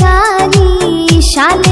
battery শালে